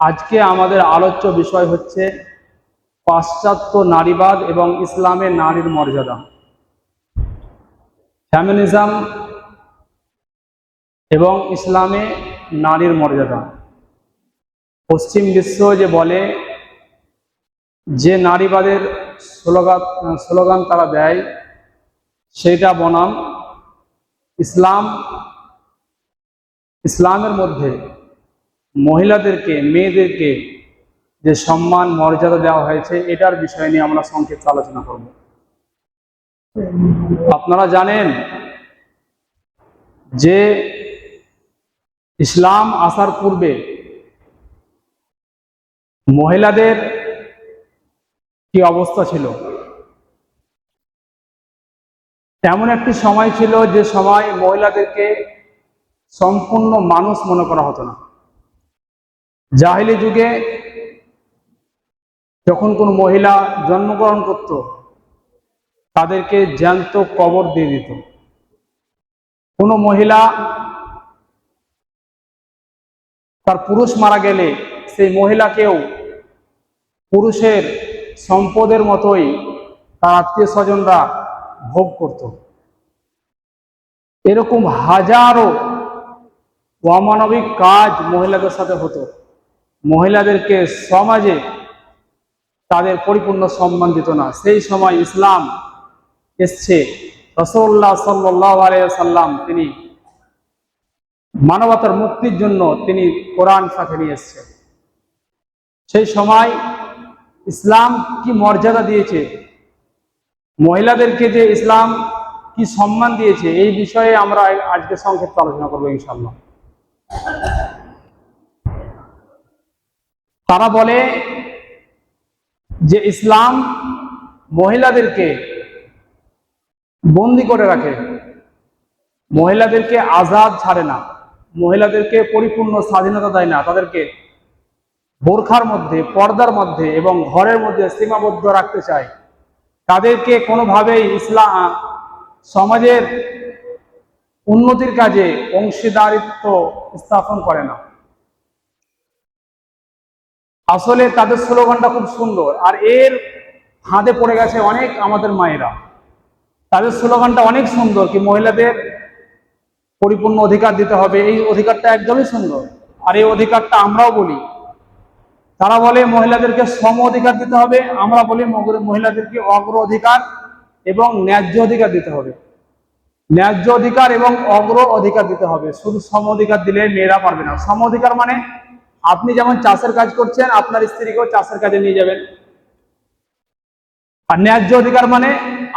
আজকে আমাদের আলোচ্য বিষয় হচ্ছে পাশ্চাত্য নারীবাদ এবং ইসলামে নারীর মর্যাদা। ফ্যামিনিজম এবং ইসলামে নারীর মর্যাদা। পশ্চিম বিশ্ব যে বলে, যে নারীবাদের স্লোগান স্লোগান তারা দেয়, সেটা বনাম ইসলাম, ইসলামের মধ্যে মহিলাদেরকে, মেয়েদেরকে যে সম্মান, মর্যাদা দেওয়া হয়েছে, এটার বিষয় নিয়ে আমরা সংক্ষিপ্ত আলোচনা করব। আপনারা জানেন যে ইসলাম আসার পূর্বে মহিলাদের কি অবস্থা ছিল? এমন একটি সময় ছিল যে সময় মহিলাদেরকে সম্পূর্ণ মানুষ মনে করা হতো না। জাহিলি যুগে যখন কোন মহিলা জন্মগ্রহণ করত, তাদেরকে জ্যান্ত কবর দিয়ে দিত। কোনো মহিলা তার পুরুষ মারা গেলে সেই মহিলাকেও পুরুষের সম্পদের মতোই তার আত্মীয় স্বজনরা ভোগ করত। এরকম হাজারো অমানবিক কাজ মহিলাদের সাথে হতো। মহিলাদেরকে সমাজে তাদের পরিপূর্ণ সম্মান দিত না। সেই সময় ইসলাম এসছে। সাল্লাহ সাল্লাম তিনি মানবতার মুক্তির জন্য তিনি কোরআন সাথে নিয়ে এসছে সেই সময় ইসলাম কি মর্যাদা দিয়েছে? মহিলাদেরকে যে ইসলাম কি সম্মান দিয়েছে? এই বিষয়ে আমরা আজকে সংক্ষিপ্ত আলোচনা করব ইনশাল্লাহ তারা বলে যে ইসলাম মহিলাদেরকে বন্দি করে রাখে। মহিলাদেরকে আজাদ ছাড়ে না। মহিলাদেরকে পরিপূর্ণ স্বাধীনতা দেয় না। তাদেরকে বোরখার মধ্যে, পর্দার মধ্যে এবং ঘরের মধ্যে সীমাবদ্ধ রাখতে চায়। তাদেরকে কোনোভাবেই ইসলাম, সমাজের উন্নতির কাজে অংশীদারিত্ব স্থাপন করে না। আসলে তাদের স্লোগানটা খুব সুন্দর। আর এর হাতে পড়ে গেছে অনেক আমাদের মায়েরা। তাদের স্লোগানটা অনেক সুন্দর কি মহিলাদের পরিপূর্ণ অধিকার দিতে হবে। এই অধিকারটা একদমই সুন্দর। আর এই অধিকারটা আমরাও বলি। তারা বলে মহিলাদেরকে সম অধিকার দিতে হবে। আমরা বলি মহিলাদেরকে অগ্র অধিকার এবং ন্যায্য অধিকার দিতে হবে। ন্যায্য অধিকার এবং অগ্র অধিকার দিতে হবে। শুধু সম অধিকার দিলে মেয়েরা পারবে না। সম অধিকার মানে আপনি যেমন চাষের কাজ করছেন, আপনার স্ত্রীকেও চাষের কাজে নিয়ে যাবেন। আর ন্যায্য অধিকার মানে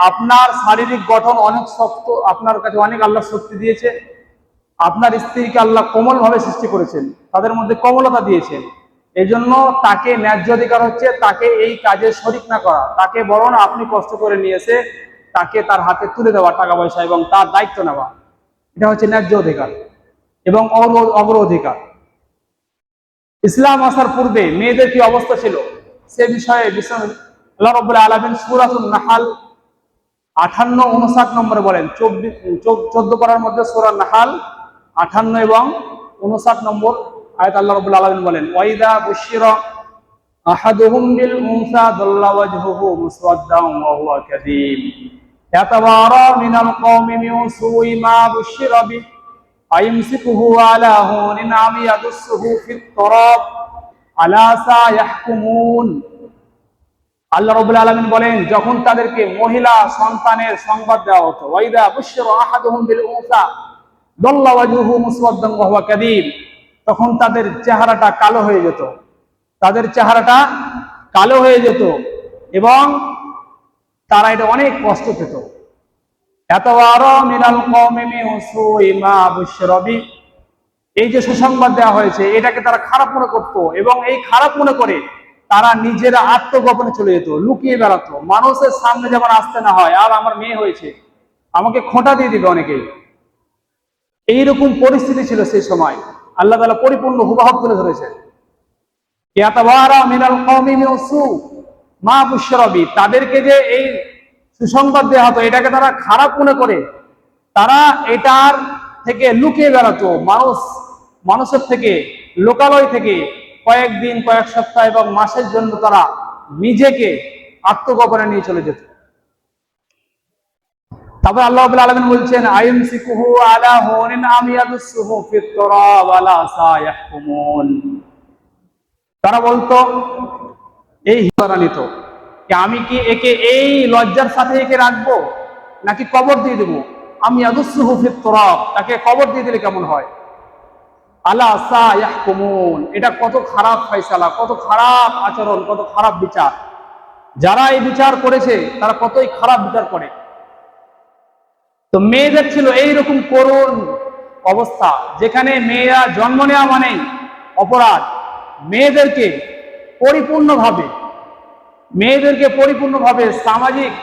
আপনার শারীরিক গঠন অনেক শক্ত, আপনার কাছে অনেক আল্লাহ শক্তি দিয়েছে। আপনার স্ত্রীকে আল্লাহ কোমল ভাবে সৃষ্টি করেছেন, তাদের মধ্যে কোমলতা দিয়েছেন। এই জন্য তাকে ন্যায্য অধিকার হচ্ছে, তাকে এই কাজে শরিক না করা। তাকে বরং আপনি কষ্ট করে নিয়ে এসে তাকে তার হাতে তুলে দেওয়া টাকা পয়সা এবং তার দায়িত্ব নেওয়া। এটা হচ্ছে ন্যায্য অধিকার এবং অগ্র অধিকার। ইসলাম আসার পূর্বে মেয়েদের কি অবস্থা ছিল? সে বিষয়ে আল্লাহ সুরাতুল নাহাল আঠান্ন উনষাট নম্বরে বলেন, চব্বিশ চোদ্দ মধ্যে সুরা নাহাল আঠান্ন এবং উনষাট নম্বর আয়াত আল্লাহ রব্বুল আলমিন বলেন ওয়াইদা বুশির আহাদুহুম أيمسكه على هون أم يدسه في التراب ألا سيحكمون আল্লাহ রবুল আলমিন বলেন যখন তাদেরকে মহিলা সন্তানের সংবাদ দেওয়া হতো ওয়াইদা বুশর আহাদুহুম বিল উনসা দল্লা ওয়াজহুহু মুসওয়াদ্দান ওয়া হুয়া কাযীব তখন তাদের চেহারাটা কালো হয়ে যেত তাদের চেহারাটা কালো হয়ে যেত এবং তারা এটা অনেক কষ্ট পেত এই যে সুসংবাদ দেওয়া হয়েছে, এটাকে তারা খারাপ মনে করত এবং এই খারাপ মনে করে তারা নিজেরা আত্মগোপনে চলে যেত, লুকিয়ে বেড়াতো। মানুষের সামনে যেমন আসতে না হয়, আর আমার মেয়ে হয়েছে, আমাকে খোঁটা দিয়ে দিবে অনেকেই এইরকম পরিস্থিতি ছিল সেই সময়। আল্লাহ তালা পরিপূর্ণ হুবাহব তুলে ধরেছেন তাদেরকে যে এই সুসংবাদ দেওয়া হতো, এটাকে তারা খারাপ মনে করে। তারা এটার থেকে লুকিয়ে বেড়াতো। মানুষ, মানুষের থেকে, লোকালয় থেকে কয়েকদিন, কয়েক সপ্তাহ এবং মাসের জন্য তারা নিজেকে আত্মগোপনে নিয়ে চলে যেত। তারপর আল্লাহ আলামিন বলছেন তারা বলতো, এই যে আমি কি একে এই লজ্জার সাথে একে রাখব? নাকি কবর দিয়ে দেবো? আমি আদুসুহু ফিত তুরাব। তাকে কবর দিয়ে দিলে কেমন হয়? আলা সায়াহকুমুন। এটা কত খারাপ ফয়সালা, কত খারাপ আচরণ, কত খারাপ বিচার। যারা এই বিচার করেছে, তারা কতই খারাপ বিচার করে। তো মেয়েদের ছিল এইরকম করুণ অবস্থা, যেখানে মেয়েরা জন্ম নেওয়া মানেই অপরাধ। মেয়েদেরকে পরিপূর্ণভাবে মেয়েদেরকে পরিপূর্ণভাবে সামাজিক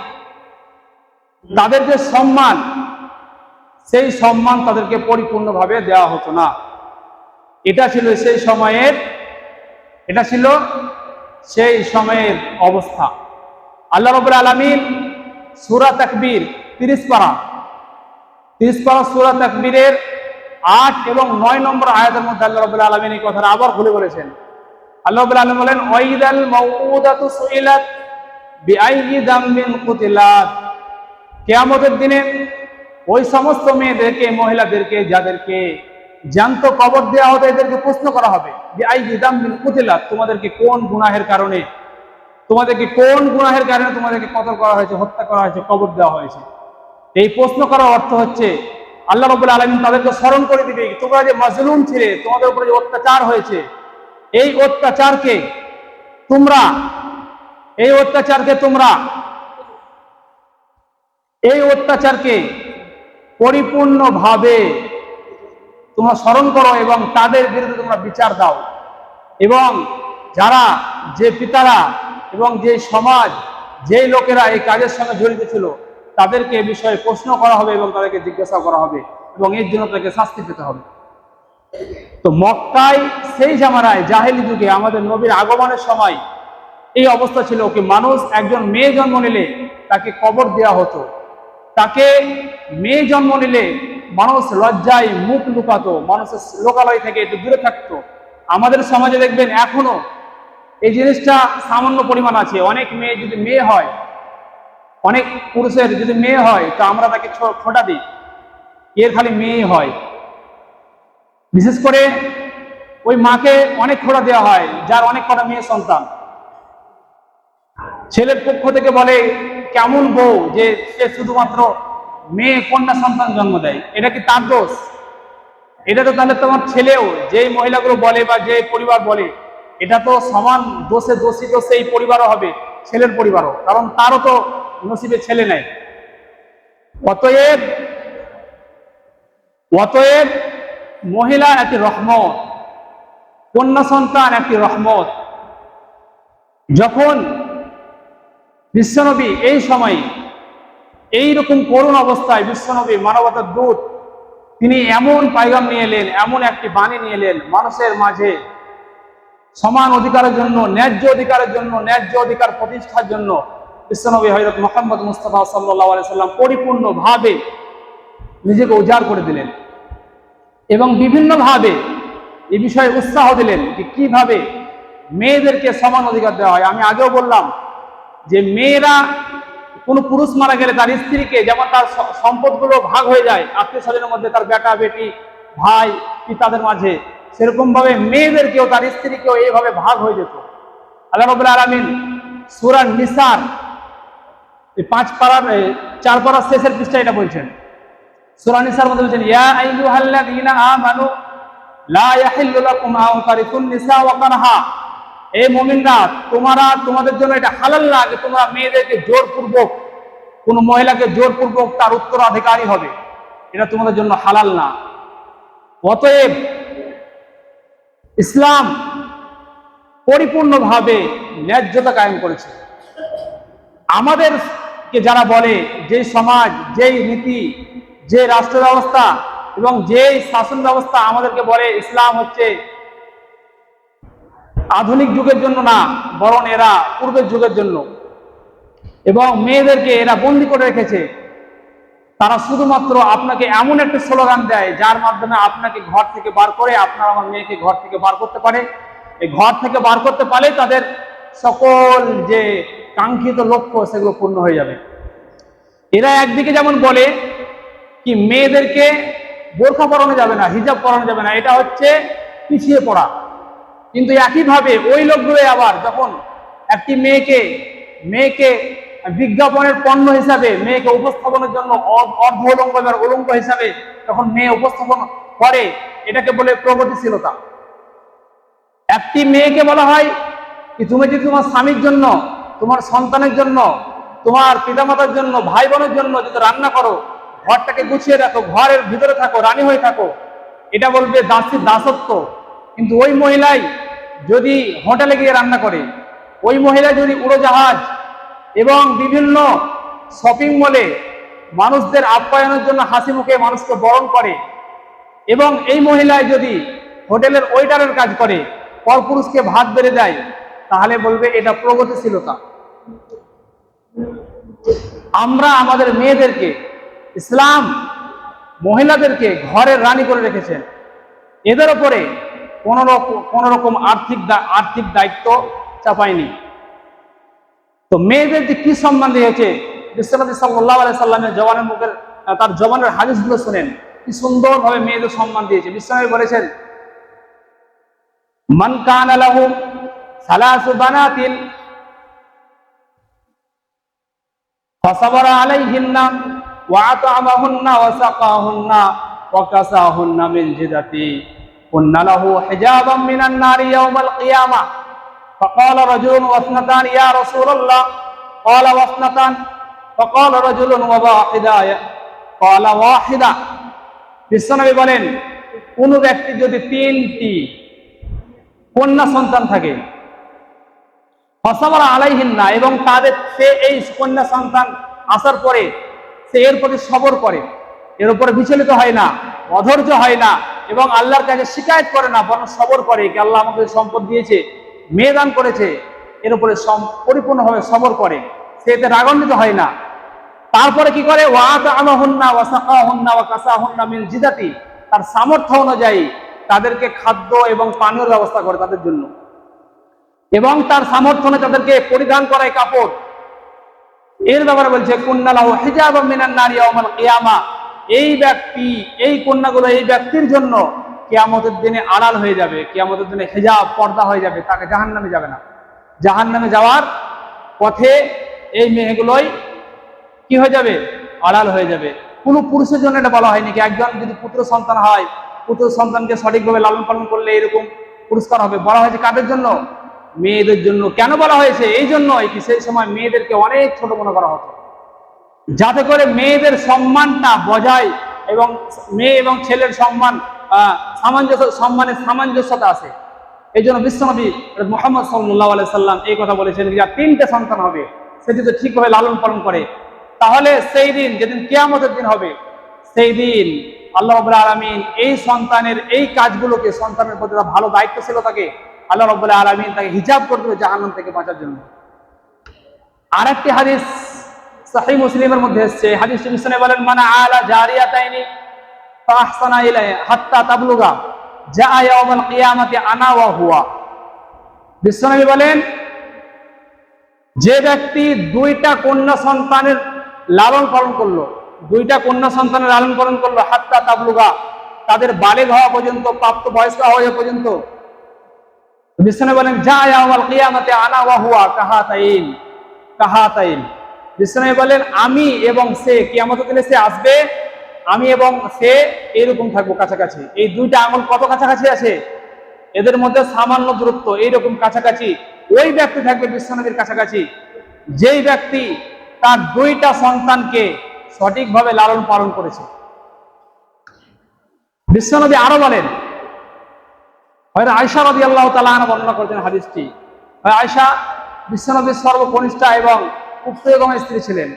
তাদের যে সম্মান, সেই সম্মান তাদেরকে পরিপূর্ণভাবে দেওয়া হতো না। এটা ছিল সেই সময়ের, এটা ছিল সেই সময়ের অবস্থা। আল্লাহ রবুল আলমিন সুরা তাকবীর তিরিশ পারা তিরিশ পারা সুরা তাকবীরের আট এবং নয় নম্বর আয়াতের মধ্যে আল্লাহ রবুল আলমিন এই কথাটা আবার খুলে বলেছেন। আল্লাহ আলম বলেন, ওয়াইদাল মাউউদাতু সুইলাত বিআইয়ি দামবিন কুতিলাত। কিয়ামতের দিনে ওই সমস্ত মেয়েদেরকে, মহিলাদেরকে, যাদেরকে জ্যান্ত কবর দেওয়া হবে এদেরকে প্রশ্ন করা হবে যে আই দামবিন কুতিলাত, তোমাদেরকে কোন গুনাহের কারণে, তোমাদেরকে কোন গুনাহের কারণে তোমাদেরকে কতল করা হয়েছে, হত্যা করা হয়েছে, কবর দেওয়া হয়েছে? এই প্রশ্ন করার অর্থ হচ্ছে, আল্লাহ রবুল আলমিন তাদেরকে স্মরণ করে দিবে, তোমরা যে মাজলুম ছিলে, তোমাদের উপরে যে অত্যাচার হয়েছে এই অত্যাচারকে তোমরা, এই অত্যাচারকে তোমরা, এই অত্যাচারকে পরিপূর্ণভাবে তোমরা স্মরণ করো এবং তাদের বিরুদ্ধে তোমরা বিচার দাও। এবং যারা, যে পিতারা এবং যে সমাজ, যে লোকেরা এই কাজের সঙ্গে জড়িত ছিল, তাদেরকে এ বিষয়ে প্রশ্ন করা হবে এবং তাদেরকে জিজ্ঞাসা করা হবে এবং এর জন্য তাদেরকে শাস্তি পেতে হবে। তো মক্কায় সেই জামানায় জাহেলি যুগে আমাদের নবীর আগমনের সময় এই অবস্থা ছিল কি মানুষ একজন মেয়ে জন্ম নিলে তাকে কবর দেওয়া হতো। তাকে মেয়ে জন্ম নিলে মানুষ লজ্জায় মুখ লুকাতো, মানুষের লোকালয় থেকে একটু দূরে থাকতো। আমাদের সমাজে দেখবেন এখনও এই জিনিসটা সামান্য পরিমাণ আছে। অনেক মেয়ে যদি মেয়ে হয়, অনেক পুরুষের যদি মেয়ে হয়, তো আমরা তাকে ছো- ফোঁটা দিই। এর খালি মেয়ে হয়। বিশেষ করে ওই মাকে অনেক খোঁড়া দেওয়া হয়, যার অনেক কটা মেয়ে সন্তান। ছেলের পক্ষ থেকে বলে, কেমন বউ যে সে শুধুমাত্র মেয়ে কন্যা সন্তান জন্ম দেয়? এটা কি তার দোষ? এটা তো তাহলে তোমার ছেলেও, যেই মহিলাগুলো বলে বা যে পরিবার বলে, এটা তো সমান দোষে দোষী তো সেই পরিবারও হবে, ছেলের পরিবারও, কারণ তারও তো নসিবে ছেলে নেই। অতএব অতএব মহিলা একটি রহমত, কন্যা সন্তান একটি রহমত। যখন বিশ্বনবী এই সময়ে এই রকম করুণ অবস্থায় বিশ্বনবী মানবতার দূত, তিনি এমন পাইগাম নিয়ে এলেন, এমন একটি বাণী নিয়ে এলেন, মানুষের মাঝে সমান অধিকারের জন্য, ন্যায্য অধিকারের জন্য, ন্যায্য অধিকার প্রতিষ্ঠার জন্য বিশ্বনবী হজরত মোহাম্মদ মুস্তফা সাল্লাহ সাল্লাম পরিপূর্ণভাবে নিজেকে উজাড় করে দিলেন। এবং বিভিন্নভাবে এই বিষয়ে উৎসাহ দিলেন যে কীভাবে মেয়েদেরকে সমান অধিকার দেওয়া হয়। আমি আগেও বললাম যে মেয়েরা কোনো পুরুষ মারা গেলে তার স্ত্রীকে যেমন তার সম্পদগুলো ভাগ হয়ে যায় আত্মীয় স্বজনের মধ্যে তার বেটা, বেটি, ভাই, পিতাদের মাঝে সেরকম ভাবে মেয়েদেরকেও তার স্ত্রীকেও এইভাবে ভাগ হয়ে যেত। আল্লাহ রবুল্লা আলমিন সুরান নিসার, এই পাঁচ পাড়ার চার পাড়ার শেষের পৃষ্ঠা এটা বলছেন। সূরা নিসার মধ্যে বলছেন, ইয়া আইয়ুহাল্লাযীনা আমানু, লা ইয়াহিল্লু লাকুম আন তারিকুন নিসা ওয়া এই মুমিনরা, তোমরা তোমাদের জন্য এটা হালাল না যে তোমরা মেয়েদেরকে জোরপূর্বক, কোনো মহিলাকে জোরপূর্বক তার উত্তরাধিকারী হবে। এটা তোমাদের জন্য হালাল না। অতএব ইসলাম পরিপূর্ণভাবে ন্যায্যতা কায়েম করেছে। আমাদেরকে যারা বলে যে সমাজ, যেই নীতি যে রাষ্ট্র ব্যবস্থা এবং যে শাসন ব্যবস্থা আমাদেরকে বলে ইসলাম হচ্ছে আধুনিক যুগের জন্য না, বরং এরা পূর্বের যুগের জন্য। এবং মেয়েদেরকে এরা বন্দি করে রেখেছে। তারা শুধুমাত্র আপনাকে এমন একটা স্লোগান দেয়, যার মাধ্যমে আপনাকে ঘর থেকে বার করে আপনার আমার মেয়েকে ঘর থেকে বার করতে পারে। এই ঘর থেকে বার করতে পারলে তাদের সকল যে কাঙ্ক্ষিত লক্ষ্য, সেগুলো পূর্ণ হয়ে যাবে। এরা একদিকে যেমন বলে কি মেয়েদেরকে বোরখা পরানো যাবে না, হিজাব পরানো যাবে না, এটা হচ্ছে পিছিয়ে পড়া। কিন্তু একইভাবে ওই লোকগুলো আবার যখন একটি মেয়েকে মেয়েকে বিজ্ঞাপনের পণ্য হিসাবে, মেয়েকে উপস্থাপনের জন্য অর্ধ উলঙ্গ এবং উলঙ্গ হিসাবে যখন মেয়ে উপস্থাপন করে, এটাকে বলে প্রগতিশীলতা। একটি মেয়েকে বলা হয় কি তুমি যদি তোমার স্বামীর জন্য, তোমার সন্তানের জন্য, তোমার পিতামাতার জন্য ভাই বোনের জন্য যদি রান্না করো ঘরটাকে গুছিয়ে রাখো, ঘরের ভিতরে থাকো, রানী হয়ে থাকো। এটা বলবে দাসী দাসত্ব। কিন্তু ওই মহিলাই যদি হোটেলে গিয়ে রান্না করে, ওই মহিলা যদি উড়োজাহাজ এবং বিভিন্ন শপিং মলে মানুষদের আপ্যায়নের জন্য হাসি মুখে মানুষকে বরণ করে, এবং এই মহিলায় যদি হোটেলের ওয়েটারের কাজ করে, পরপুরুষকে ভাত বেড়ে দেয়, তাহলে বলবে এটা প্রগতিশীলতা। আমরা আমাদের মেয়েদেরকে ইসলাম মহিলাদেরকে ঘরের রানী করে রেখেছেন। এদের ওপরে কোনো রকম কোনো রকম আর্থিক আর্থিক দায়িত্ব চাপায়নি। তো মেয়েদের যে কি সম্মান দিয়েছে বিশ্বনাথ সাল্লাহ আলাই সাল্লামের জবানের মুখের তার জবানের হাদিসগুলো শোনেন, কি সুন্দরভাবে মেয়েদের সম্মান দিয়েছে। বিশ্বনবী বলেছেন, মান কান আলাহুম সালাসু বানাতিল ফাসাবারা আলাইহিন্না وأطعمهن وسقاهن وكساهن من جدتي كن له حجابا من النار يوم القيامة فقال رجل واثنتان يا رسول الله قال واثنتان فقال رجل وواحدة قال واحدة বিশ্বনবী বলেন কোন ব্যক্তি যদি তিনটি কন্যা সন্তান থাকে ফসামারা আলাইহিন না এবং তাদের সে এই কন্যা সন্তান আসার পরে সে এর প্রতি সবর করে। এর উপরে বিচলিত হয় না, অধৈর্য হয় না এবং আল্লাহর কাছে শিকায়ত করে না, বরং সবর করে কি আল্লাহ আমাকে সম্পদ দিয়েছে, মেয়ে দান করেছে, এর উপরে পরিপূর্ণভাবে সবর করে। সে এতে রাগান্বিত হয় না। তারপরে কি করে? জিদাতি। তার সামর্থ্য অনুযায়ী তাদেরকে খাদ্য এবং পানীয় ব্যবস্থা করে তাদের জন্য। এবং তার সামর্থ্য তাদেরকে পরিধান করায় কাপড়। এর ব্যাপারে বলছে কুন্নালাহু হিজাব মিনান নারী ইয়াউমাল কিয়ামা। এই ব্যক্তি, এই কন্যাগুলো এই ব্যক্তির জন্য কেয়ামতের দিনে আড়াল হয়ে যাবে, কেয়ামতের দিনে হিজাব পর্দা হয়ে যাবে, তাকে জাহান্নামে যাবে না। জাহান্নামে যাওয়ার পথে এই মেয়েগুলোই কি হয়ে যাবে? আড়াল হয়ে যাবে। কোনো পুরুষের জন্য এটা বলা হয়নি কি, একজন যদি পুত্র সন্তান হয়, পুত্র সন্তানকে সঠিকভাবে লালন পালন করলে এরকম পুরস্কার হবে? বলা হয়েছে কাদের জন্য? মেয়েদের জন্য কেন বলা হয়েছে? এই জন্যই কি সেই সময় মেয়েদেরকে অনেক ছোট মনে করা হতো। যাতে করে মেয়েদের সম্মানটা বজায় এবং মেয়ে এবং ছেলের সম্মান সামঞ্জস্য সম্মানের সামঞ্জস্যতা আছে। এই জন্য বিশ্বনবী মোহাম্মদ সাল্লাহ আলাই সাল্লাম এই কথা বলেছেন যে তিনটে সন্তান হবে, সেটি তো ঠিকভাবে লালন পালন করে। তাহলে সেই দিন, যেদিন কেয়ামতের দিন হবে, সেই দিন আল্লাহ আলমিন এই সন্তানের এই কাজগুলোকে সন্তানের প্রতি ভালো দায়িত্ব ছিল তাকে আল্লাহ রবুল্লা আলমিন তাকে হিজাব করে দেবে থেকে বাঁচার জন্য। আর একটি হাদিস সাহি মুসলিমের মধ্যে এসছে। হাদিসটি মিশনে বলেন মানে আলা জারিয়া তাইনি ফাহসানা ইলাই হাত্তা তাবলুগা যা ইয়াউমাল কিয়ামাতি আনা ওয়া হুয়া। বিশ্বনবী বলেন, যে ব্যক্তি দুইটা কন্যা সন্তানের লালন পালন করল, দুইটা কন্যা সন্তানের লালন পালন করল হাত্তা তাবলুগা, তাদের বালেগ হওয়া পর্যন্ত প্রাপ্ত বয়স্ক হওয়া পর্যন্ত বিষ্ণু বলেন, যা ইয়াউমাল কিয়ামাতে আনা ওয়া হুয়া কাহাতাইন কাহাতাইন। বিষ্ণু বলেন, আমি এবং সে কিয়ামতের দিনে সে আসবে, আমি এবং সে এরকম থাকব কাছাকাছি। এই দুইটা আঙুল কত কাছাকাছি আছে? এদের মধ্যে সামান্য দূরত্ব এইরকম কাছাকাছি। ওই ব্যক্তি থাকবে বিশ্বনবীর কাছাকাছি। যেই ব্যক্তি তার দুইটা সন্তানকে সঠিকভাবে লালন পালন করেছে। বিশ্বনবী আরও বলেন হয়তো আয়সা রদি আল্লাহ তালা বর্ণনা করেছেন হাদিসটি। হয় আয়সা বিশ্বনবীর সর্বকনিষ্ঠা এবং উত্তম স্ত্রী ছিলেন।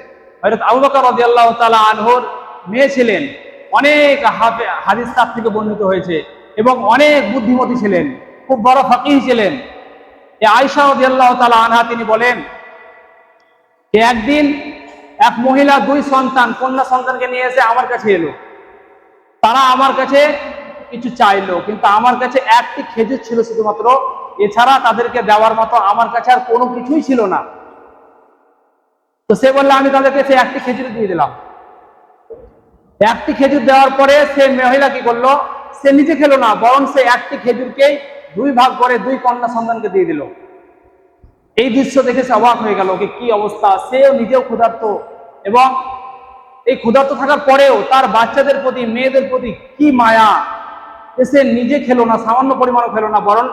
হয়তো আবু আল্লাহ তালা আনহর মেয়ে ছিলেন। অনেক হাদিস তার থেকে বর্ণিত হয়েছে এবং অনেক বুদ্ধিমতী ছিলেন, খুব বড় ফাকিহ ছিলেন। এ আয়সা রদি আল্লাহ তালা আনহা তিনি বলেন যে একদিন এক মহিলা দুই সন্তান, কন্যা সন্তানকে নিয়ে এসে আমার কাছে এলো। তারা আমার কাছে কিছু চাইলো, কিন্তু আমার কাছে একটি খেজুর ছিল শুধুমাত্র। এছাড়া তাদেরকে দেওয়ার মতো আমার কাছে আর কোনো কিছুই ছিল না। তো সে বলল, আমি তাদেরকে সে একটি খেজুর দিয়ে দিলাম। একটি খেজুর দেওয়ার পরে সে মহিলা কি করল? সে নিজে খেলো না, বরং সে একটি খেজুরকে দুই ভাগ করে দুই কন্যা সন্তানকে দিয়ে দিল। এই দৃশ্য দেখে সে অবাক হয়ে গেল কি অবস্থা। সেও নিজেও ক্ষুধার্ত এবং এই ক্ষুধার্ত থাকার পরেও তার বাচ্চাদের প্রতি, মেয়েদের প্রতি কি মায়া। সে নিজে খেলো না, সামান্য পরিমাণও খেলো না, বরং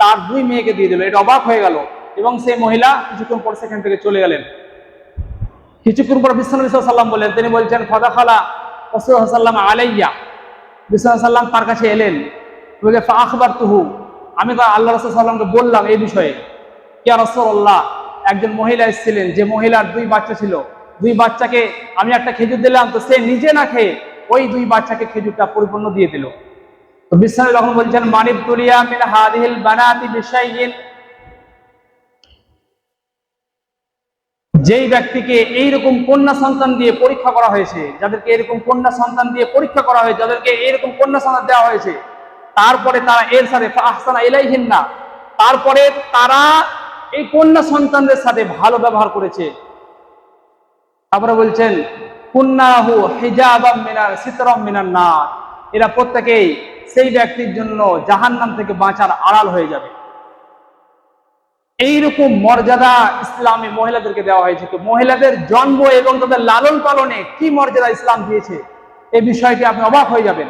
তার দুই মেয়েকে দিয়ে দিল। এটা অবাক হয়ে গেল। এবং সেই মহিলা কিছুক্ষণ পর সেখান থেকে চলে গেলেন। কিছুক্ষণ পর বিশ্বনবী সাল্লাম বললেন, তিনি বলছেন ফদা খালা রসুল্লাহাম আলাইয়া। বিশ্বনাথ সাল্লাম তার কাছে এলেন। বলে আখবর তুহু আমি তো আল্লাহ রসুল সাল্লামকে বললাম এই বিষয়ে। কিয়া রসল্লাহ একজন মহিলা এসেছিলেন, যে মহিলার দুই বাচ্চা ছিল। দুই বাচ্চাকে আমি একটা খেজুর দিলাম, তো সে নিজে না খেয়ে ওই দুই বাচ্চাকে খেজুরটা পরিপূর্ণ দিয়ে দিল। তো বিশ্বনাথ যখন বলছেন, মানিব তুলিয়া মিন হাদিহিল বানাতি বিশাইয়িন যেই ব্যক্তিকে এইরকম কন্যা সন্তান দিয়ে পরীক্ষা করা হয়েছে, যাদেরকে এরকম কন্যা সন্তান দিয়ে পরীক্ষা করা হয়েছে, যাদেরকে এরকম কন্যা সন্তান দেওয়া হয়েছে, তারপরে তারা এর সাথে আহসানা এলাইহিন না, তারপরে তারা এই কন্যা সন্তানদের সাথে ভালো ব্যবহার করেছে। তারপরে বলছেন, কুন্নাহু হিজাবাম মিনার, সিতরম মিনার না এরা প্রত্যেকেই সেই ব্যক্তির জন্য জাহান্নাম থেকে বাঁচার আড়াল হয়ে যাবে। এইরকম মর্যাদা ইসলামে মহিলাদেরকে দেওয়া হয়েছে তো মহিলাদের জন্ম এবং তাদের লালন পালনে কি মর্যাদা ইসলাম দিয়েছে এই বিষয়টি আপনি অবাক হয়ে যাবেন।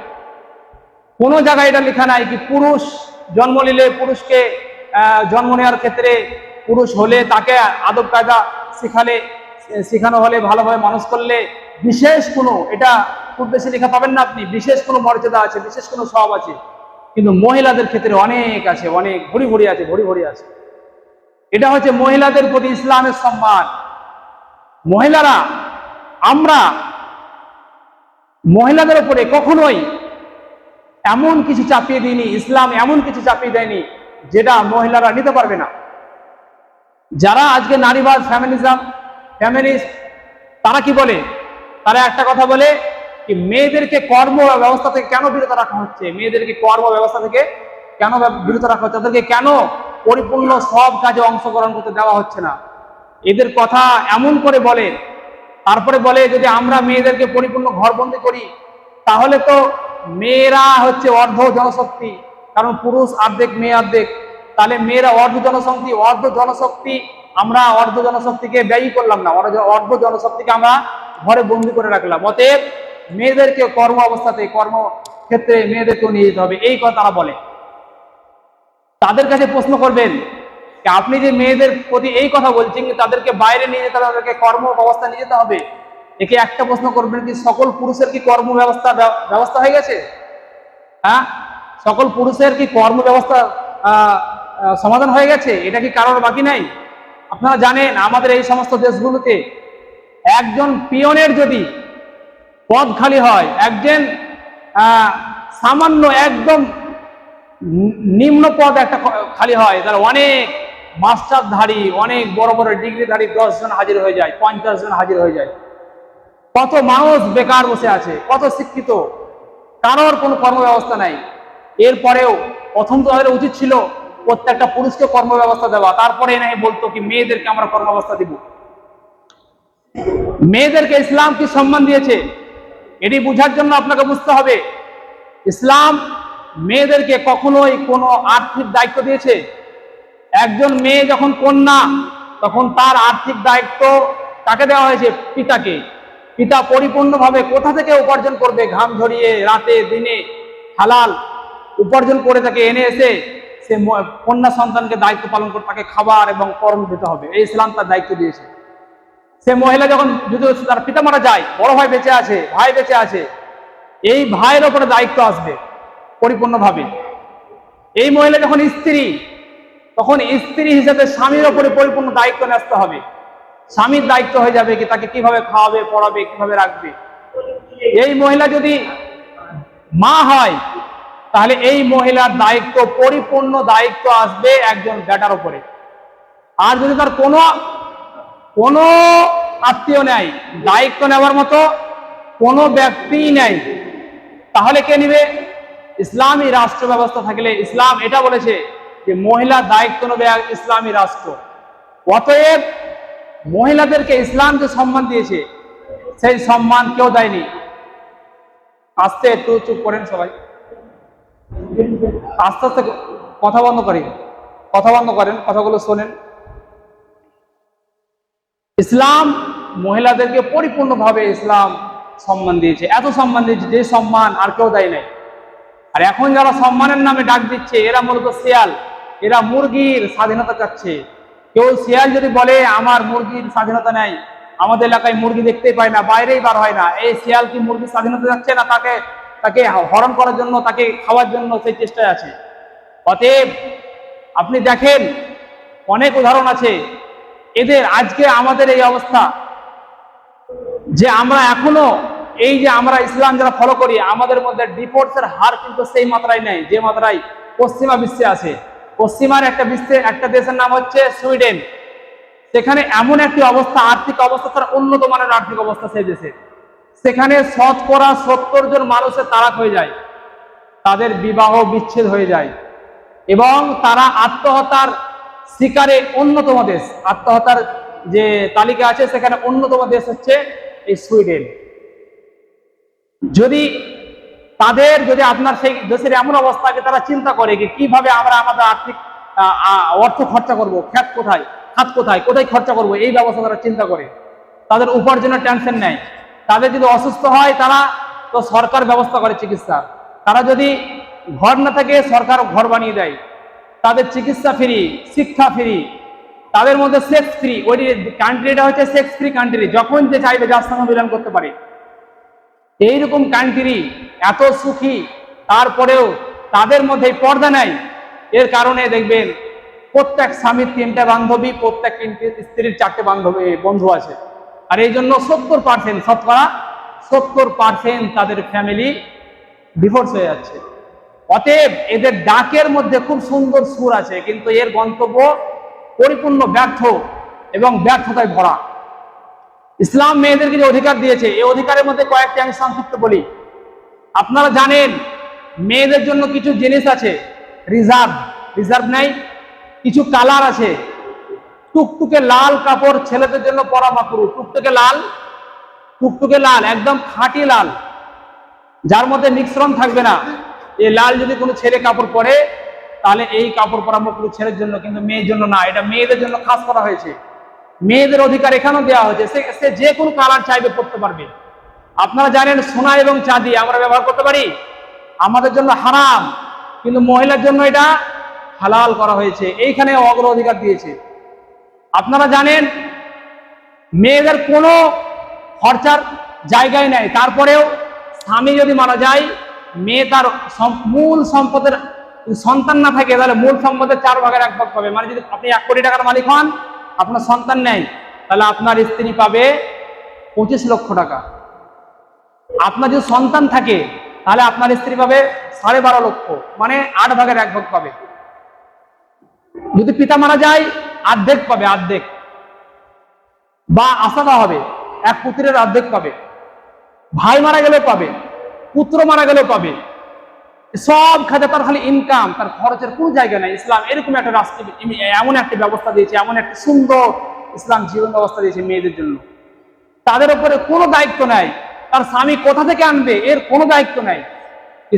কোনো জায়গায় এটা লেখা নাই কি পুরুষ জন্ম নিলে পুরুষকে জন্ম নেওয়ার ক্ষেত্রে পুরুষ হলে তাকে আদব কায়দা শিখালে শেখানো হলে, ভালোভাবে মানুষ করলে বিশেষ কোনো, এটা খুব বেশি লেখা পাবেন না আপনি, বিশেষ কোনো মর্যাদা আছে, বিশেষ কোনো সব আছে। কিন্তু মহিলাদের ক্ষেত্রে অনেক আছে, অনেক ভরি ভরি আছে, ভরি ভরি আছে। এটা হচ্ছে মহিলাদের প্রতি ইসলামের সম্মান। মহিলারা, আমরা মহিলাদের উপরে কখনোই এমন কিছু চাপিয়ে দিইনি, ইসলাম এমন কিছু চাপিয়ে দেয়নি, যেটা মহিলারা নিতে পারবে না। যারা আজকে নারীবাদ ফ্যামিলিজম ফ্যামিলিস্ট তারা কি বলে? তারা একটা কথা বলে কি মেয়েদেরকে কর্ম ব্যবস্থা থেকে কেন বিরত রাখা হচ্ছে? মেয়েদেরকে কর্ম ব্যবস্থা থেকে কেন বিরত রাখা হচ্ছে? তাদেরকে কেন পরিপূর্ণ সব কাজে অংশগ্রহণ করতে দেওয়া হচ্ছে না? এদের কথা এমন করে বলে, তারপরে বলে যদি আমরা মেয়েদেরকে পরিপূর্ণ ঘরবন্দি করি, তাহলে তো মেয়েরা হচ্ছে অর্ধ জনশক্তি, কারণ পুরুষ অর্ধেক, মেয়ে অর্ধেক। তাহলে মেয়েরা অর্ধ জনশক্তি অর্ধ জনশক্তি, আমরা অর্ধ জনশক্তিকে ব্যয়ী করলাম না। অর্ধ- অর্ধ জনশক্তিকে আমরা ঘরে বন্দি করে রাখলাম। অতএব মেয়েদেরকে কর্ম অবস্থাতে কর্ম ক্ষেত্রে মেয়েদেরকেও নিয়ে যেতে হবে। এই কথা তারা বলে। তাদের কাছে প্রশ্ন করবেন আপনি যে মেয়েদের প্রতি এই কথা বলছেন তাদেরকে বাইরে নিয়ে যেতে হবে, তাদেরকে কর্ম ব্যবস্থা নিয়ে যেতে হবে, একে একটা প্রশ্ন করবেন কি সকল পুরুষের কি কর্ম ব্যবস্থা ব্যবস্থা হয়ে গেছে? হ্যাঁ? সকল পুরুষের কি কর্ম ব্যবস্থা সমাধান হয়ে গেছে? এটা কি কারোর বাকি নাই? আপনারা জানেন, আমাদের এই সমস্ত দেশগুলোতে একজন পিয়নের যদি পদ খালি হয়, একজন সামান্য একদম নিম্ন পদ একটা খালি হয় তার অনেক মাস্টারধারী, অনেক বড় বড় ডিগ্রিধারী দশ জন হাজির হয়ে যায়, পঞ্চাশ জন হাজির হয়ে যায়। কত মানুষ বেকার বসে আছে, কত শিক্ষিত, কারোর কোনো কর্ম ব্যবস্থা নাই। এরপরেও প্রথম তো তাদের উচিত ছিল প্রত্যেকটা পুরুষকে কর্ম ব্যবস্থা দেওয়া, তারপরে এনে বলতো কি, মেয়েদেরকে আমরা কর্ম ব্যবস্থা দিব। মেয়েদেরকে ইসলাম কি সম্মান দিয়েছে? এটি বোঝার জন্য আপনাকে বুঝতে হবে। ইসলাম মেয়েদেরকে কখনোই কোনো আর্থিক দায়িত্ব দিয়েছে। একজন মেয়ে যখন কন্যা, তখন তার আর্থিক দায়িত্ব তাকে দেওয়া হয়েছে? পিতাকে। পিতা পরিপূর্ণভাবে কোথা থেকে উপার্জন করবে? ঘাম ঝরিয়ে রাতে, দিনে, হালাল উপার্জন করে তাকে এনে এসে সে কন্যা সন্তানকে দায়িত্ব পালন করে তাকে খাবার এবং কর্ম দিতে হবে। এই ইসলাম তার দায়িত্ব দিয়েছে। সে মহিলা যখন যদি তার পিতা মারা যায়, বড় ভাই বেঁচে আছে, ভাই বেঁচে আছে, এই ভাইয়ের ওপরে দায়িত্ব আসবে, পরিপূর্ণভাবে। এই মহিলা যখন স্ত্রী, তখন স্ত্রী হিসেবে স্বামীর ওপরে পরিপূর্ণ দায়িত্ব ন্যস্ত হবে। স্বামীর দায়িত্ব হয়ে যাবে কি তাকে কীভাবে খাওয়াবে, পড়াবে, কীভাবে রাখবে। এই মহিলা যদি মা হয়, তাহলে এই মহিলার দায়িত্ব, পরিপূর্ণ দায়িত্ব আসবে একজন বেটার উপরে আর যদি তার কোনো কোনো আত্মীয় নেই, দায়িত্ব নেওয়ার মতো কোনো ব্যক্তিই নেই। তাহলে কে নিবে? ইসলামী রাষ্ট্র ব্যবস্থা থাকলে ইসলাম এটা বলেছে যে মহিলা দায়িত্ব নেবে ইসলামী রাষ্ট্র। অতএব মহিলাদেরকে ইসলাম যে সম্মান দিয়েছে, সেই সম্মান কেউ দেয়নি। আস্তে একটু চুপ করেন সবাই। আস্তে আস্তে কথা বন্ধ করেন কথা বন্ধ করেন, কথাগুলো শোনেন। ইসলাম মহিলাদেরকে পরিপূর্ণভাবে ইসলাম সম্মান দিয়েছে। এত সম্মান দিয়েছে যে সম্মান আর কেউ দেয় নাই। আর এখন যারা সম্মানের নামে ডাক দিচ্ছে, এরা মূলত শিয়াল। এরা মুরগির স্বাধীনতা চাচ্ছে। কেউ শিয়াল যদি বলে, আমার মুরগির স্বাধীনতা নেই, আমাদের এলাকায় মুরগি দেখতেই পায় না, বাইরেই বার হয় না। এই শিয়াল কি মুরগির স্বাধীনতা যাচ্ছে না তাকে তাকে হরণ করার জন্য, তাকে খাওয়ার জন্য সেই চেষ্টায় আছে? অতএব আপনি দেখেন, অনেক উদাহরণ আছে। এদের আজকে আমাদের এই অবস্থা। যে আমরা এখনও এই যে আমরা ইসলাম যারা ফলো করি, আমাদের মধ্যে ডিপোর্টসের হার কিন্তু সেই মাত্রায় নেই, যে মাত্রায় পশ্চিমা বিশ্বে আছে। পশ্চিমার একটা বিশ্বে, একটা দেশের নাম হচ্ছে সুইডেন। সেখানে এমন একটি অবস্থা, আর্থিক অবস্থা, তার উন্নত মানের আর্থিক অবস্থা সেই দেশে। সেখানে শতকরা সত্তর জন মানুষের তারাক হয়ে যায়। তাদের বিবাহ বিচ্ছেদ হয়ে যায়। এবং তারা আত্মহত্যার শিকারে অন্যতম দেশ। আত্মহত্যার যে তালিকা আছে, সেখানে অন্যতম দেশ হচ্ছে এই সুইডেন। যদি তাদের, যদি আপনার সেই দেশের এমন অবস্থাকে তারা চিন্তা করে যে কীভাবে আমরা আমাদের আর্থিক অর্থ খরচা করব, খ্যাত কোথায়, খাত কোথায় কোথায় খরচা করব, এই ব্যবস্থা তারা চিন্তা করে। তাদের উপার্জনের টেনশন নেয়। তাদের যদি অসুস্থ হয়, তারা তো সরকার ব্যবস্থা করে চিকিৎসা। তারা যদি ঘর না থাকে, সরকার ঘর বানিয়ে দেয়। তাদের চিকিৎসা ফ্রি, শিক্ষা ফ্রি, তাদের মধ্যে সেক্স ফ্রি ওই কান্ট্রিটা হচ্ছে সেক্স ফ্রি কান্ট্রি যখন যে চাইবে যার সঙ্গে মিলন করতে পারে। এইরকম কান্ট্রি এত সুখী, তারপরেও তাদের মধ্যে পর্দা নাই। এর কারণে দেখবেন, প্রত্যেক স্বামীর তিনটা বান্ধবী, প্রত্যেক স্ত্রীর চারটে বান্ধবী, বন্ধু আছে। আর এই জন্য সত্তর পার্সেন্ট শতকরা, সত্তর পার্সেন্ট তাদের ফ্যামিলি ডিভোর্স হয়ে যাচ্ছে। অতএব এদের ডাকের মধ্যে খুব সুন্দর সুর আছে, কিন্তু এর গন্তব্য পরিপূর্ণ ব্যর্থ এবং ব্যর্থতায় ভরা। ইসলাম মেয়েদেরকে যে অধিকার দিয়েছে, এই অধিকারের মধ্যে কয়েকটি আমি সংক্ষিপ্ত বলি। আপনারা জানেন, মেয়েদের জন্য কিছু জিনিস আছে, রিজার্ভ। রিজার্ভ নাই, কিছু কালার আছে। টুকটুকে লাল কাপড় ছেলেদের জন্য পরা মাকরু টুকটুকে লাল টুকটুকে লাল, একদম খাঁটি লাল। যার মধ্যে মিশ্রণ থাকবে না। এই লাল যদি কোনো ছেলে কাপড় পরে, তাহলে এই কাপড় পরা মকরু ছেলের জন্য কিন্তু মেয়ের জন্য না, এটা মেয়েদের জন্য খাস করা হয়েছে। মেয়েদের অধিকার এখানেও দেওয়া হয়েছে, সে সে যে কোনো কালার চাইবে পড়তে পারবে। আপনারা জানেন সোনা এবং চাঁদি আমরা ব্যবহার করতে পারি? আমাদের জন্য হারাম, কিন্তু মহিলার জন্য এটা হালাল করা হয়েছে, এইখানে অগ্র অধিকার দিয়েছে। আপনারা জানেন, মেয়েদের কোনো খরচার জায়গায় নেই, তারপরেও স্বামী যদি মারা যায় মেয়ে তার মূল সম্পদের সন্তান না থাকে, তাহলে মূল সম্পদের চার ভাগের এক ভাগ পাবে। মানে যদি আপনি এক কোটি টাকার মালিক হন, আপনার সন্তান নেই, তাহলে আপনার স্ত্রী পাবে পঁচিশ লক্ষ টাকা। আপনার যদি সন্তান থাকে, তাহলে আপনার স্ত্রী পাবে সাড়ে বারো লক্ষ মানে আট ভাগের এক ভাগ পাবে। যদি পিতা মারা যায়, অর্ধেক পাবে, অর্ধেক। বা আশাদা হবে, এক পুত্রের অর্ধেক পাবে। ভাই মারা গেলেও পাবে। পুত্র মারা গেলেও পাবে। সব খাতে তার খালি ইনকাম তার খরচের কোনো জায়গা নেই। ইসলাম এরকম একটা রাষ্ট্র এমন একটা ব্যবস্থা দিয়েছে, এমন একটা সুন্দর ইসলাম জীবন ব্যবস্থা দিয়েছে মেয়েদের জন্য। তাদের উপরে কোনো দায়িত্ব নাই। তার স্বামী কোথা থেকে আনবে, এর কোনো দায়িত্ব নাই।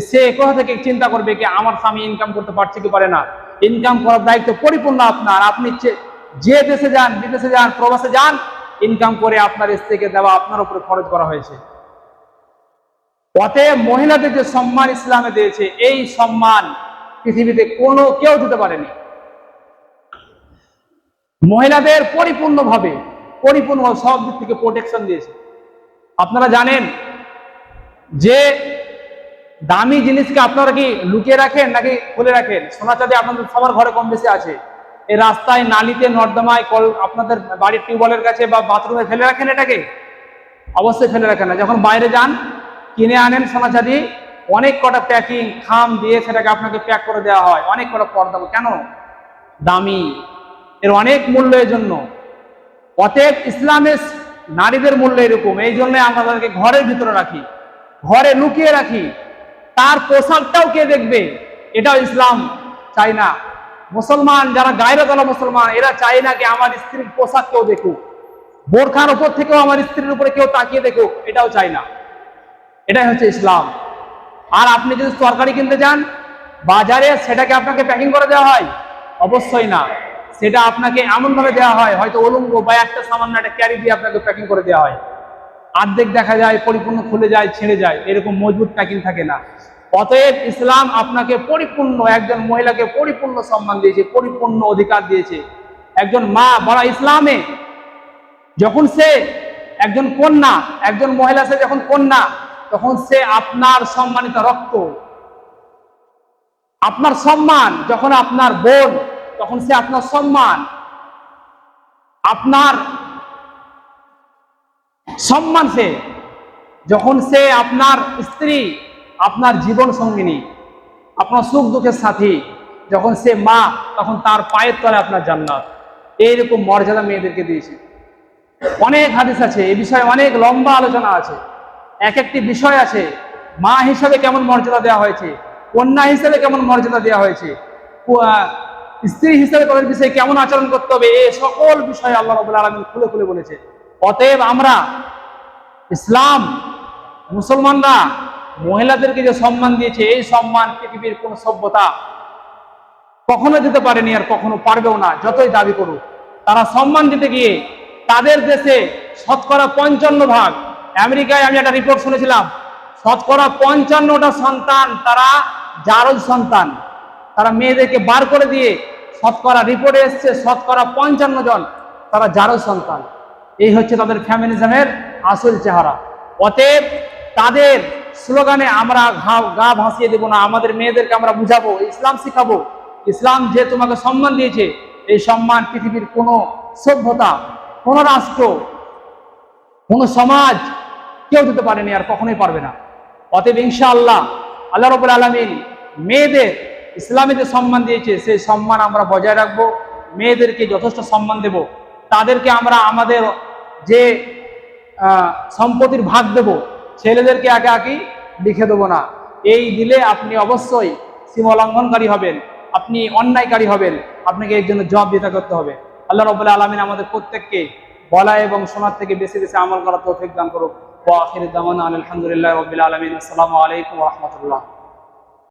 সে কোথা থেকে চিন্তা করবে কি, আমার স্বামী ইনকাম করতে পারছে কি পারে না? ইনকাম করার দায়িত্ব পরিপূর্ণ আপনার। আপনি যে- দেশে যান, বিদেশে যান, প্রবাসে যান ইনকাম করে আপনার স্ত্রীকে দেওয়া আপনার উপরে খরচ করা হয়েছে। অতএব মহিলাদের যে সম্মান ইসলামে দিয়েছে, এই সম্মান পৃথিবীতে কোনো কেউ দিতে পারেনি। মহিলাদের পরিপূর্ণভাবে পরিপূর্ণভাবে সব দিক থেকে প্রোটেকশন দিয়েছে। আপনারা জানেন যে দামি জিনিসকে আপনারা কি লুকিয়ে রাখেন নাকি খুলে রাখেন? সোনা চাঁদি আপনাদের সবার ঘরে কম বেশি আছে। এই রাস্তায়, নালিতে, নর্দমায় কল আপনাদের বাড়ির টিউবওয়েলের কাছে বা বাথরুমে ফেলে রাখেন এটাকে? অবশ্যই ফেলে রাখেন না। যখন বাইরে যান কিনে আনেন সোনা চাঁদি অনেক কটা প্যাকিং খাম দিয়ে সেটাকে আপনাকে প্যাক করে দেওয়া হয়। অনেক কটা পর্দা কেন? দামি। এর অনেক মূল্য এর জন্য। অতএব ইসলামের নারীদের মূল্য এরকম। এই জন্য আমরা তাদেরকে ঘরের ভিতরে রাখি। ঘরে লুকিয়ে রাখি। তার পোশাকটাও কে দেখবে? এটাও ইসলাম চাই না। মুসলমান, যারা গায়ের তলা মুসলমান, এরা চায় না কি আমার স্ত্রীর পোশাক কেউ দেখুক। বোরখার উপর থেকেও আমার স্ত্রীর উপরে কেউ তাকিয়ে দেখুক, এটাও চাই না। এটাই হচ্ছে ইসলাম। আর আপনি যদি তরকারি কিনতে যান, বাজারে সেটাকে আপনাকে প্যাকিং করে দেওয়া হয়? অবশ্যই না। সেটা আপনাকে এমনভাবে দেওয়া হয়, হয়তো অলঙ্গ বা একটা সামান্য একটা ক্যারি দিয়ে আপনাকে প্যাকিং করে দেওয়া হয়। আর্ধেক দেখা যায়, পরিপূর্ণ খুলে যায়, ছেড়ে যায়, এরকম মজবুত প্যাকিং থাকে না। অতএব ইসলাম আপনাকে পরিপূর্ণ, একজন মহিলাকে পরিপূর্ণ সম্মান দিয়েছে, পরিপূর্ণ অধিকার দিয়েছে। একজন মা বড় ইসলামে, যখন সে একজন কন্যা, একজন মহিলা সে যখন কন্যা তখন সে আপনার সম্মানিত রক্ত, আপনার সম্মান, যখন আপনার বোন, তখন সে আপনার সম্মান আপনার সম্মান সে, যখন সে আপনার স্ত্রী, আপনার জীবন সঙ্গিনী, আপনার সুখ দুঃখের সাথী, যখন সে মা, তখন তার পায়ের তলে আপনার জান্নাত। এইরকম মর্যাদা মেয়েদেরকে দিয়েছে। অনেক হাদিস আছে এই বিষয়ে অনেক লম্বা আলোচনা আছে। এক একটি বিষয় আছে মা হিসাবে কেমন মর্যাদা দেওয়া হয়েছে? কন্যা হিসেবে কেমন মর্যাদা দেওয়া হয়েছে? স্ত্রী হিসেবে তাদের বিষয়ে কেমন আচরণ করতে হবে? এই সকল বিষয়ে আল্লাহ রবুল্লা আলমিন খুলে খুলে বলেছে। অতএব আমরা ইসলাম, মুসলমানরা মহিলাদেরকে যে সম্মান দিয়েছে, এই সম্মান পৃথিবীর কোন সভ্যতা কখনো দিতে পারেনি আর কখনো পারবেও না, যতই দাবি করুক। তারা সম্মান দিতে গিয়ে তাদের দেশে শতকরা পঞ্চান্ন ভাগ আমেরিকায় আমি একটা রিপোর্ট শুনেছিলাম, শতকরা পঞ্চান্নটা সন্তান তারা জারজ সন্তান, তারা মেয়েদেরকে বার করে দিয়ে শতকরা রিপোর্টে এসছে, শতকরা পঞ্চান্ন জন তারা জারজ সন্তান। এই হচ্ছে তাদের ফ্যামিলিজমের আসল চেহারা। অতএব তাদের স্লোগানে আমরা গা ভাসিয়ে দেব না, আমাদের মেয়েদেরকে আমরা বুঝাবো, ইসলাম শিখাবো। ইসলাম যে তোমাকে সম্মান দিয়েছে, এই সম্মান পৃথিবীর কোনো সভ্যতা, কোন রাষ্ট্র, কোন সমাজ কেউ দিতে পারেনি আর কখনোই পারবে না। অতএব ইনশাআল্লাহ আল্লাহ আল্লাহ রবুল আলমিন মেয়েদের ইসলামে যে সম্মান দিয়েছে, সেই সম্মান আমরা বজায় রাখব। মেয়েদেরকে যথেষ্ট সম্মান দেব। তাদেরকে আমরা আমাদের যে সম্পত্তির ভাগ দেব, ছেলেদেরকে আগে আগে লিখে দেবো না। এই দিলে আপনি অবশ্যই সীমা লঙ্ঘনকারী হবেন, আপনি অন্যায়কারী হবেন, আপনাকে এর জন্য জবাব দিতে করতে হবে। আল্লাহ রবুল্লাহ আলমিন আমাদের প্রত্যেককে বলা এবং শোনার থেকে বেশি বেশি আমল করার তৌফিক দান করুক। ওয়া আখির দাওয়ানা আলহামদুলিল্লাহ রবিল আলমিন আসসালামু আলাইকুম রহমতুল্লাহ